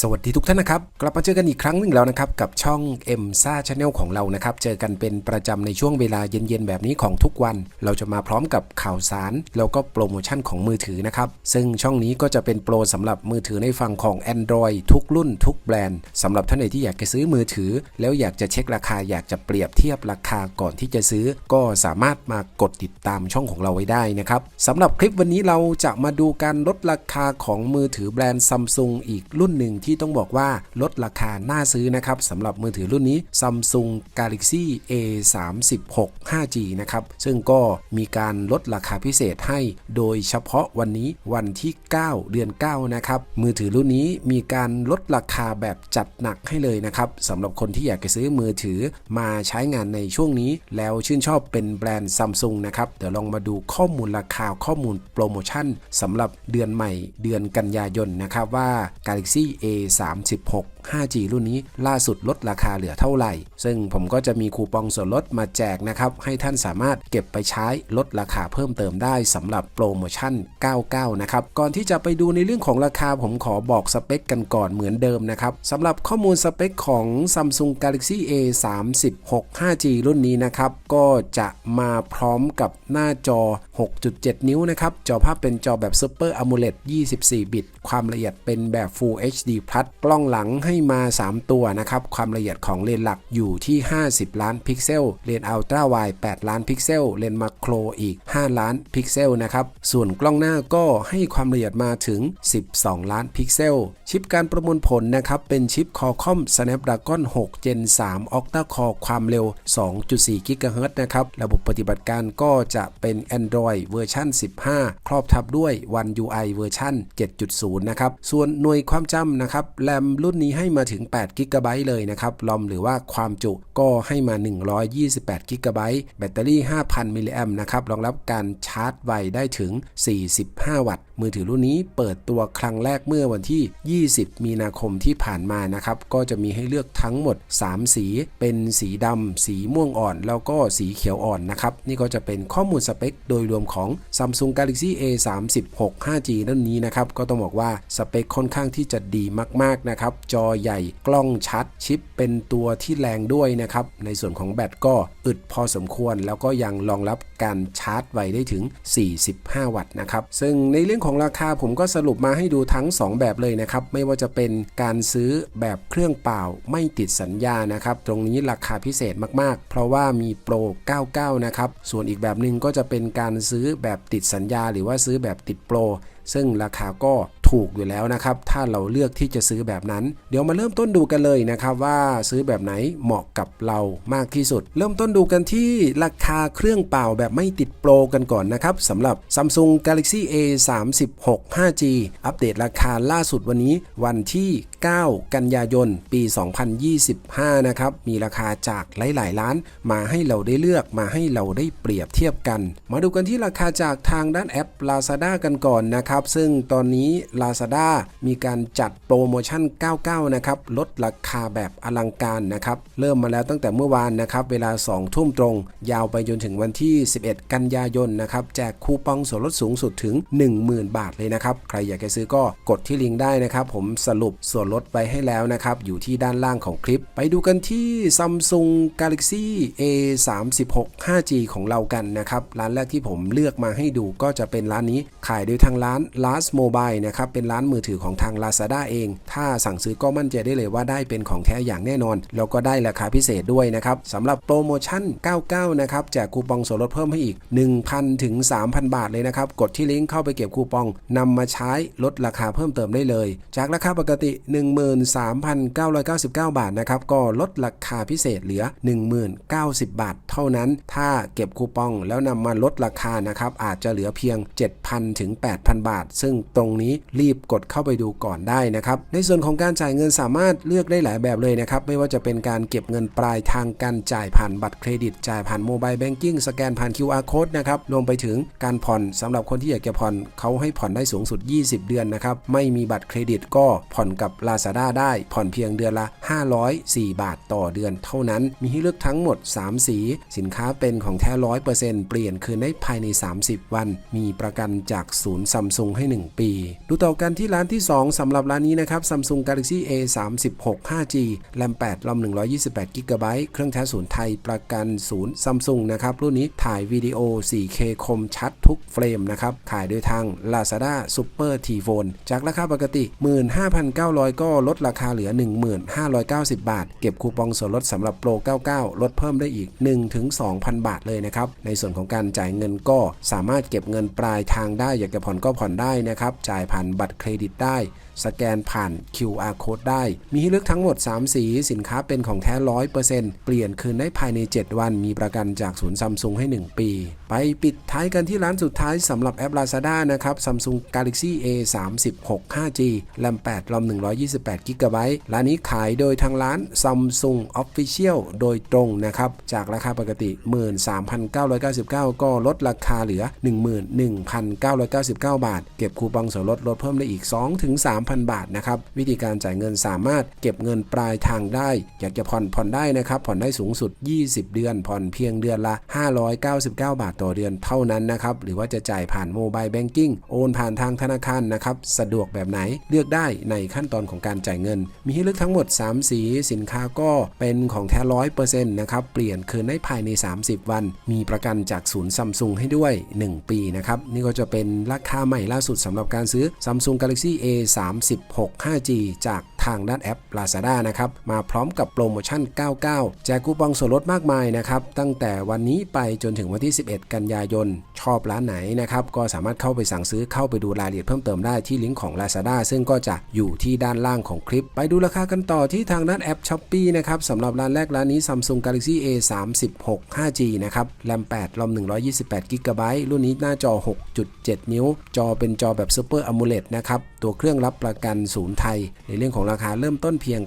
สวัสดีทุกท่านนะครับ กลับมาเจอกันอีกครั้งหนึ่งแล้วนะครับ กับช่อง m อ็ซ่าชาแนลของเรานะครับ เจอกันเป็นประจำในช่วงเวลาเย็นๆ แบบนี้ของทุกวัน เราจะมาพร้อมกับข่าวสาร แล้วก็โปรโมชั่นของมือถือนะครับ ซึ่งช่องนี้ก็จะเป็นโปรสำหรับมือถือในฝั่งของ Android ทุกรุ่นทุกแบรนด์สำหรับท่านใดที่อยากจะซื้อมือถือ แล้วอยากจะเช็คราคาอยากจะเปรียบเทียบราคาก่อนที่จะซื้อ ก็สามารถมากดติดตามช่องของเราไว้ได้นะครับสำหรับคลิปวันนี้เราจะมาดูการลดราคาของมือถือแบรนด์ซัมซุงอีกรุ่นหนึ่งที่ต้องบอกว่าลดราคาน่าซื้อนะครับสำหรับมือถือรุ่นนี้ Samsung Galaxy A 3 6 5G นะครับ ซึ่งก็มีการลดราคาพิเศษให้โดยเฉพาะวันนี้วันที่ 9 เดือน 9 นะครับ มือถือรุ่นนี้มีการลดราคาแบบจัดหนักให้เลยนะครับสำหรับคนที่อยากจะซื้อมือถือมาใช้งานในช่วงนี้ แล้วชื่นชอบเป็นแบรนด์ซัมซุงนะครับ เดี๋ยวลองมาดูข้อมูลราคาข้อมูลโปรโมชั่นสำหรับเดือนใหม่เดือนกันยายนนะครับว่า Galaxy A 3 6 5G รุ่นนี้ล่าสุดลดราคาเหลือเท่าไหร่ ซึ่งผมก็จะมีคูปองส่วนลดมาแจกนะครับ ให้ท่านสามารถเก็บไปใช้ลดราคาเพิ่มเติมได้สำหรับโปรโมชั่น 99 นะครับ ก่อนที่จะไปดูในเรื่องของราคาผมขอบอกสเปคกันก่อนเหมือนเดิมนะครับสำหรับข้อมูลสเปคของ Samsung Galaxy A 3 6 5G รุ่นนี้นะครับ ก็จะมาพร้อมกับหน้าจอ 6.7 นิ้วนะครับ จอภาพเป็นจอแบบ Super AMOLED 24 บิต ความละเอียดเป็นแบบ Full HD Plus กล้องหลังให้มา 3 ตัวนะครับความละเอียดของเลนส์หลักอยู่ที่ 50 ล้านพิกเซล เลนส์อัลตร้าไวด์8ล้านพิกเซล เลนส์มาโครอีก 5 ล้านพิกเซลนะครับส่วนกล้องหน้าก็ให้ความละเอียดมาถึง 12 ล้านพิกเซล ชิปการประมวลผลนะครับ เป็นชิป Qualcomm Snapdragon 6 Gen 3 Octa Core ความเร็ว 2.4 GHz นะครับ ระบบปฏิบัติการก็จะเป็น Android เวอร์ชัน15 ครอบทับด้วย One UI เวอร์ชัน7.0 นะครับ ส่วนหน่วยความจำนะครับ แรมรุ่นนี้ให้มาถึง8 g b เลยนะครับ ลอมหรือว่าความจุก็ให้มา 128 g b แบตเตอรี่ 5,000 มิลลิแอมนะครับ รองรับการชาร์จไวได้ถึง 45 วัตต์ มือถือรุ่นนี้เปิดตัวครั้งแรกเมื่อวันที่20 มีนาคมที่ผ่านมานะครับ ก็จะมีให้เลือกทั้งหมด 3 สีเป็นสีดำ สีม่วงอ่อน แล้วก็สีเขียวอ่อนนะครับ นี่ก็จะเป็นข้อมูลสเปคโดยรวมของ Samsung Galaxy A 3 6 5G นั่นนี้นะครับ ก็ต้องบอกว่าสเปคค่อนข้างที่จะดีมาก ๆ นะครับ จอใหญ่กล้องชัด ชิปเป็นตัวที่แรงด้วยนะครับ ในส่วนของแบตก็อึดพอสมควร แล้วก็ยังรองรับการชาร์จไวได้ถึง 45 วัตต์นะครับ ซึ่งในเรื่องของราคาผมก็สรุปมาให้ดูทั้ง 2 แบบเลยนะครับไม่ว่าจะเป็นการซื้อแบบเครื่องเปล่าไม่ติดสัญญานะครับ ตรงนี้ราคาพิเศษมากๆ เพราะว่ามีโปร 99 นะครับ ส่วนอีกแบบหนึ่งก็จะเป็นการซื้อแบบติดสัญญา หรือว่าซื้อแบบติดโปร ซึ่งราคาก็ ถูกอยู่แล้วนะครับ ถ้าเราเลือกที่จะซื้อแบบนั้น เดี๋ยวมาเริ่มต้นดูกันเลยนะครับว่าซื้อแบบไหนเหมาะกับเรามากที่สุด เริ่มต้นดูกันที่ราคาเครื่องเปล่าแบบไม่ติดโปรกันก่อนนะครับสำหรับ Samsung Galaxy A 3 6 5G อัปเดตราคาล่าสุดวันนี้วันที่ 9 กันยายน ปี 2025 นะครับ มีราคาจากหลายๆล้าน มาให้เราได้เลือกมาให้เราได้เปรียบเทียบกัน มาดูกันที่ราคาจากทางด้านแอป Lazada กันก่อนนะครับ ซึ่งตอนนี้ Lazada มีการจัดโปรโมชั่น 99 นะครับ ลดราคาแบบอลังการนะครับ เริ่มมาแล้วตั้งแต่เมื่อวานนะครับ เวลา 2 ทุ่มตรง ยาวไปจนถึงวันที่ 11 กันยายนนะครับ แจกคูปองส่วนลดสูงสุดถึง 10,000 บาทเลยนะครับ ใครอยากจะซื้อก็กดที่ลิงก์ได้นะครับ ผมสรุปส่วนลดไปให้แล้วนะครับ อยู่ที่ด้านล่างของคลิป ไปดูกันที่ Samsung Galaxy A 3 6 5G ของเรากันนะครับ ร้านแรกที่ผมเลือกมาให้ดูก็จะเป็นร้านนี้ ขายโดยทางร้าน Last Mobile นะครับ เป็นร้านมือถือของทาง Lazada เอง ถ้าสั่งซื้อก็มั่นใจได้เลยว่าได้เป็นของแท้อย่างแน่นอน แล้วก็ได้ราคาพิเศษด้วยนะครับสำหรับโปรโมชั่น 99 นะครับแจกคูปองส่วนลดเพิ่มให้อีก 1,000 ถึง 3,000 บาทเลยนะครับ กดที่ลิงก์เข้าไปเก็บคูปองนำมาใช้ลดราคาเพิ่มเติมได้เลย จากราคาปกติ 1 13,999 บาทนะครับ ก็ลดราคาพิเศษเหลือ 1090 บาท เท่านั้น ถ้าเก็บคูปองแล้วนำมาลดราคานะครับ อาจจะเหลือเพียง 7,000 ถึง 8,000 บาท ซึ่งตรงนี้รีบกดเข้าไปดูก่อนได้นะครับ ในส่วนของการจ่ายเงินสามารถเลือกได้หลายแบบเลยนะครับ ไม่ว่าจะเป็นการเก็บเงินปลายทางการจ่ายผ่านบัตรเครดิต จ่ายผ่านโมบายแบงกิ้งสแกนผ่าน QR code นะครับ รวมไปถึงการผ่อนสำหรับคนที่อยากจะผ่อนเขาให้ผ่อนได้สูงสุด 20 เดือนนะครับ ไม่มีบัตรเครดิตก็ผ่อนกับ Lazada ได้ผ่อนเพียงเดือนละ 504 บาทต่อเดือนเท่านั้น มีให้เลือกทั้งหมด 3 สี สินค้าเป็นของแท้ 100%เปลี่ยนคืนได้ภายใน 30 วัน มีประกันจากศูนย์ซัมซุงให้ 1 ปี ดูต่อกันที่ร้านที่ 2สำหรับร้านนี้นะครับ Samsung Galaxy A 3 6 5G แรม8รอม128 g b เครื่องแท้ศูนย์ไทยประกันศูนย์ซัมซุงนะครับ รุ่นนี้ถ่ายวิดีโอ 4K คมชัดทุกเฟรมนะครับ ขายโดยทาง Lazada Super T Phone จากราคาปกติ 15,900ก็ลดราคาเหลือ 1590 บาท เก็บคูปองส่วนลดสำหรับโปร 99 ลดเพิ่มได้อีก 1-2,000 บาทเลยนะครับ ในส่วนของการจ่ายเงินก็สามารถเก็บเงินปลายทางได้ อยากจะผ่อนก็ผ่อนได้นะครับ จ่ายผ่านบัตรเครดิตได้ สแกนผ่าน QR code ได้ มีให้เลือกทั้งหมด 3 สี สินค้าเป็นของแท้ 100%เปลี่ยนคืนได้ภายใน 7 วัน มีประกันจากศูนย์ซัมซุงให้ 1 ปี ไปปิดท้ายกันที่ร้านสุดท้ายสำหรับแอป Lazada นะครับ Samsung Galaxy A 3 6 5G แรม8รอม128 g b ร้านนี้ขายโดยทางร้าน Samsung Official โดยตรงนะครับ จากราคาปกติ 13,999 ก็ลดราคาเหลือ 11,999 บาท เก็บคูปองส่วนลดลดเพิ่มได้อีก5,000 บาทนะครับ วิธีการจ่ายเงินสามารถเก็บเงินปลายทางได้ อยากจะผ่อนผ่อนได้นะครับ ผ่อนได้สูงสุด 20 เดือน ผ่อนเพียงเดือนละ 599 บาทต่อเดือนเท่านั้นนะครับ หรือว่าจะจ่ายผ่านโมบายแบงกิ้งโอนผ่านทางธนาคารนะครับ สะดวกแบบไหนเลือกได้ในขั้นตอนของการจ่ายเงิน มีให้เลือกทั้งหมด 3 สีสินค้าก็เป็นของแท้ร้อยเปอร์เซ็นต์นะครับ เปลี่ยนคืนได้ภายใน 30 วัน มีประกันจากศูนย์ซัมซุงให้ด้วย 1 ปีนะครับ นี่ก็จะเป็นราคาใหม่ล่าสุดสำหรับการซื้อซัมซุง galaxy A3 36 5G จากทางด้านแอป Lazada นะครับมาพร้อมกับโปรโมชั่น 99 แจกคูปองส่วนลดมากมายนะครับตั้งแต่วันนี้ไปจนถึงวันที่ 11 กันยายน ชอบร้านไหนนะครับก็สามารถเข้าไปสั่งซื้อเข้าไปดูรายละเอียดเพิ่มเติมได้ที่ลิงก์ของ Lazada ซึ่งก็จะอยู่ที่ด้านล่างของคลิป ไปดูราคากันต่อที่ทางด้านแอป Shopee นะครับสำหรับร้านแรกร้านนี้ Samsung Galaxy A 3 6 5G นะครับแรม8รอม128 g b รุ่นนี้หน้าจอ 6.7 นิ้ว จอเป็นจอแบบ Super AMOLED นะครับตัวเครื่องรับประกันศูนย์ไทย ในเรื่องของราคาเริ่มต้นเพียง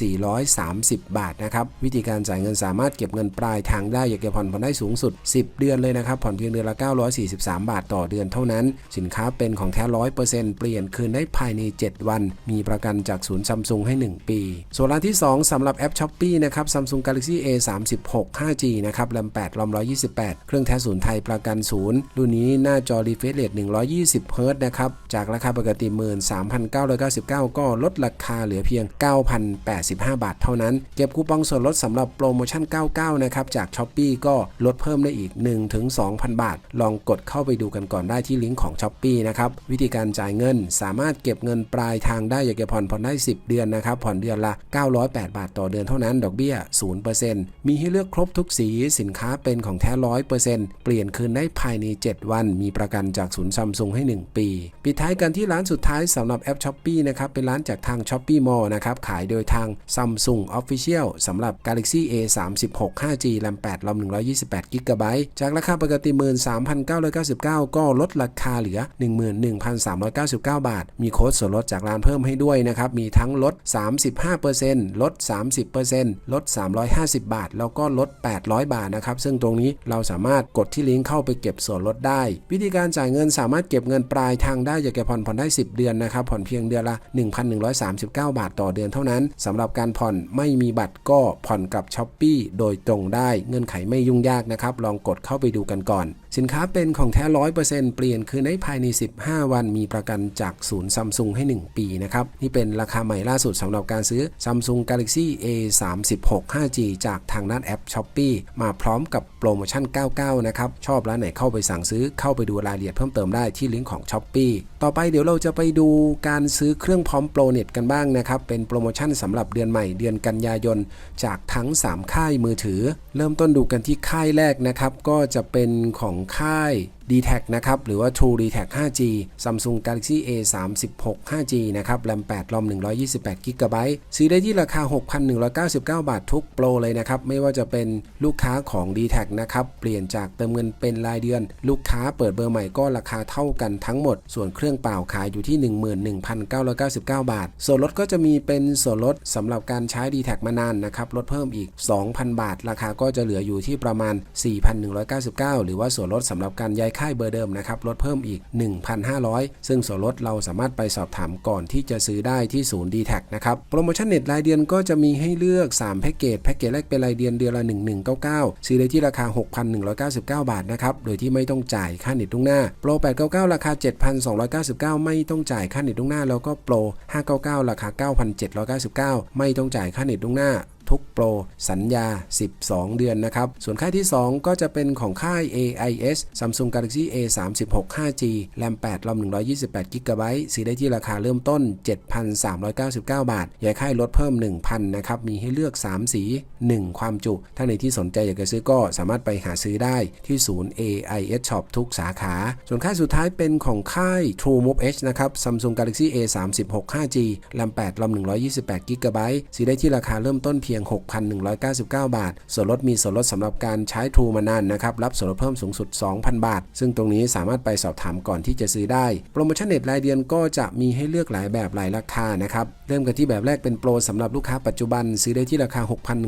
9,430 บาทนะครับ วิธีการจ่ายเงินสามารถเก็บเงินปลายทางได้อยากจะผ่อนผ่อนได้สูงสุด 10 เดือนเลยนะครับ ผ่อนเพียงเดือนละ 943 บาทต่อเดือนเท่านั้น สินค้าเป็นของแท้100%เปลี่ยนคืนได้ภายใน 7 วัน มีประกันจากศูนย์ซัมซุงให้ 1 ปี ส่วนร้านที่ 2สำหรับแอป Shopee นะครับ Samsung Galaxy A 3 6 5G นะครับแรม8รอม128 เครื่องแท้ศูนย์ไทยประกันศูนย์รุ่นนี้หน้าจอ refresh rate 120 Hz นะครับจากราคาปกติ 13,999 ก็ลดราคาเหลือเพียง 9,085 บาทเท่านั้น เก็บคูปองส่วนลดสำหรับโปรโมชั่น 99 นะครับ จาก s h อ p e e ก็ลดเพิ่มได้อีก 1-2,000 บาท ลองกดเข้าไปดูกันก่อนได้ที่ลิงก์ของ s h อ p e e นะครับ วิธีการจ่ายเงินสามารถเก็บเงินปลายทางได้อยากจะผ่อนผ่อนได้ 10 เดือนนะครับ ผ่อนเดือนละ 908 บาทต่อเดือนเท่านั้น ดอกเบี้ย 0%มีให้เลือกครบทุกสี สินค้าเป็นของแท้ 100%เปลี่ยนคืนได้ภายใน 7 วัน มีประกันจากศูนย์ซัมซุงให้ 1 ปี ปิดท้ายกันที่ร้านสุดท้ายสำหรับแอป s h อ p e e นะครับ เป็นร้านจากทาง s h อ p e e Mall นะครับ ขายโดยทาง Samsung Official สำหรับ Galaxy A 3 6 5G แรม8รอม128 g b จากราคาปกติ 13,999 ก็ลดราคาเหลือ 11,399 บาท มีโค้ดส่วนลดจากร้านเพิ่มให้ด้วยนะครับ มีทั้งลด 35%ลด 30%ลด 350 บาท แล้วก็ลด 800 บาทนะครับ ซึ่งตรงนี้เราสามารถกดที่ลิงก์เข้าไปเก็บส่วนลดได้ วิธีการจ่ายเงินสามารถเก็บเงินปลายทางได้อยากจะผ่อนผ่อนได้ 10 เดือนนะครับ ผ่อนเพียงเดือนละ 1,130 39 บาทต่อเดือนเท่านั้นสำหรับการผ่อนไม่มีบัตรก็ผ่อนกับช้อปปีโดยตรงได้เงื่อนไขไม่ยุ่งยากนะครับ ลองกดเข้าไปดูกันก่อน สินค้าเป็นของแท้100%เปลี่ยนคืนได้ภายใน 15 วันมีประกันจากศูนย์ซัมซุงให้ 1 ปีนะครับ นี่เป็นราคาใหม่ล่าสุดสำหรับการซื้อ Samsung Galaxy A 3 6 5G จากทางด้านแอป s h อ p e e มาพร้อมกับโปรโมชั่น 99 นะครับ ชอบร้านไหนเข้าไปสั่งซื้อเข้าไปดูรายละเอียดเพิ่มเติมได้ที่ลิงก์ของ s h อ p e e ต่อไปเดี๋ยวเราจะไปดูการซื้อเครื่องพร้อมโปรเน็ตกันบ้างนะครับ เป็นโปรโมชั่นสำหรับเดือนใหม่เดือนกันยายน จากทั้ง 3 ค่ายมือถือ เริ่มต้นดูกันที่ค่ายแรกนะครับก็จะเป็นของค่าย d t แทนะครับ หรือว่า True d t แท 5G Samsung Galaxy A 3 6 5G นะครับแรม8รอม128 g b ซื้อได้ที่ราคา 6,199 บาททุกโปรเลยนะครับ ไม่ว่าจะเป็นลูกค้าของ d t แทนะครับ เปลี่ยนจากเติมเงินเป็นรายเดือน ลูกค้าเปิดเบอร์ใหม่ก็ราคาเท่ากันทั้งหมด ส่วนเครื่องเปล่าขายอยู่ที่ 11,999 บาท ส่วนลดก็จะมีเป็นส่วนลดสำหรับการใช้ d t แทมานานนะครับ ลดเพิ่มอีก 2,000 บาท ราคาก็จะเหลืออยู่ที่ประมาณ 4,199 หรือว่าส่วนลดสำหรับการย้ายค่าค่ายเบอร์เดิมนะครับลดเพิ่มอีก 1,500 ซึ่งส่วนลดเราสามารถไปสอบถามก่อนที่จะซื้อได้ที่ศูนย์ d t แทนะครับ โปรโมชั่นเน็ตรายเดือนก็จะมีให้เลือก 3 แพ็กเกจ แพ็กเกจแรกเป็นรายเดือนเดือนละ 1199 ซื้อได้ที่ราคา 6,199 บาทนะครับ โดยที่ไม่ต้องจ่ายค่าเน็ตล่วงหน้า โปร 899 ราคา 7,299 ไม่ต้องจ่ายค่าเน็ตล่วงหน้า แล้วก็โปร 599 ราคา 9,799 ไม่ต้องจ่ายค่าเน็ตล่วงหน้า ทุกโปร สัญญา 12 เดือนนะครับ ส่วนค่ายที่ 2 ก็จะเป็นของค่าย AIS Samsung Galaxy A 3 6 5G แรม8รอม128 g b ซื้อได้ที่ราคาเริ่มต้น 7,399 บาทย้ายค่ายลดเพิ่ม 1,000นะครับ มีให้เลือก 3 สี 1 ความจุ ถ้าในที่สนใจอยากจะซื้อก็สามารถไปหาซื้อได้ที่ศูนย์ AIS Shop ทุกสาขา ส่วนค่ายสุดท้ายเป็นของค่าย True Move H นะครับ Samsung Galaxy A 3 6 5G แรม8รอม128 g b ซื้อได้ที่ราคาเริ่มต้นเพียงียง 6,199 บาท ส่วนลดมีส่วนลดสำหรับการใช้ทรูมานานนะครับรับส่วนลดเพิ่มสูงสุด 2,000 บาท ซึ่งตรงนี้สามารถไปสอบถามก่อนที่จะซื้อได้ โปรโมชั่นเน็ตรายเดือนก็จะมีให้เลือกหลายแบบหลายราคานะครับ เริ่มกันที่แบบแรกเป็นโปรสำหรับลูกค้าปัจจุบัน ซื้อได้ที่ราคา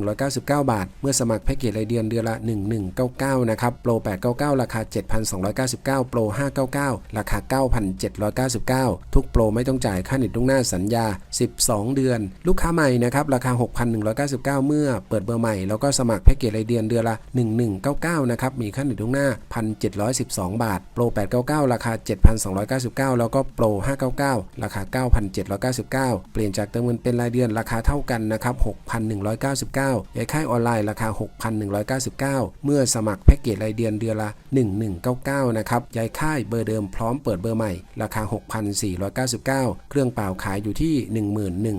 6,199 บาท เมื่อสมัครแพ็กเกจรายเดือนเดือนละ 1199 นะครับ โปร 899 ราคา 7,299 โปร 599 ราคา 9,799 ทุกโปรไม่ต้องจ่ายค่าเน็ตล่วงหน้าสัญญา 12 เดือน ลูกค้าใหม่นะครับราคา 6,199 เมื่อเปิดเบอร์ใหม่ แล้วก็สมัครแพ็กเกจรายเดือนเดือนละ 1199 นะครับ มีค่าเน็ตล่วงหน้า 1,712 บาท โปร 899 ราคา 7,299 แล้วก็โปร 599 ราคา 9,799 เปลี่ยนจากเติมเงินเป็นรายเดือนราคาเท่ากันนะครับ6,199ย้ายค่ายออนไลน์ราคา 6,199 เมื่อสมัครแพ็กเกจรายเดือนเดือนละ 1199 นะครับย้ายค่ายเบอร์เดิมพร้อมเปิดเบอร์ใหม่ ราคา 6,499 เครื่องเปล่าขายอยู่ที่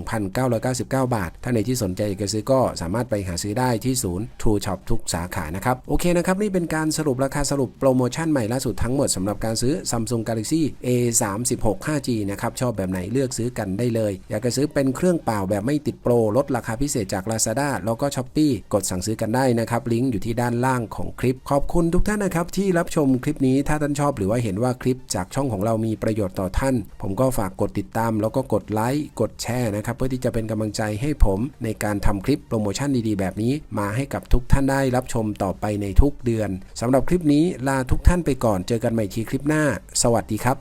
11,999 บาท ถ้าในที่สนใจอยากจะซื้อก็สามารถไปหาซื้อได้ที่ศูนย์ True Shop ทุกสาขานะครับโอเคนะครับนี่เป็นการสรุปราคาสรุปโปรโมชั่นใหม่ล่าสุดทั้งหมดสำหรับการซื้อ Samsung Galaxy A 3 6 5G นะครับชอบแบบไหนเลือกซื้อกันได้เลยอยากจะซื้อเป็นเครื่องเปล่าแบบไม่ติดโปร ลดราคาพิเศษจาก Lazada แล้วก็ Shopee กดสั่งซื้อกันได้นะครับ ลิงก์อยู่ที่ด้านล่างของคลิป ขอบคุณทุกท่านนะครับ ที่รับชมคลิปนี้ถ้าท่านชอบหรือว่าเห็นว่าคลิปจากช่องของเรามีประโยชน์ต่อท่าน ผมก็ฝากกดติดตาม แล้วก็กดไลค์กดแชร์นะครับเพื่อที่จะเป็นกำลังใจให้ผมในการทำคลิปโปรโมชั่นดีๆ แบบนี้ มาให้กับทุกท่านได้รับชมต่อไปในทุกเดือนสำหรับคลิปนี้ลาทุกท่านไปก่อนเจอกันใหม่ทีคลิปหน้า สวัสดีครับ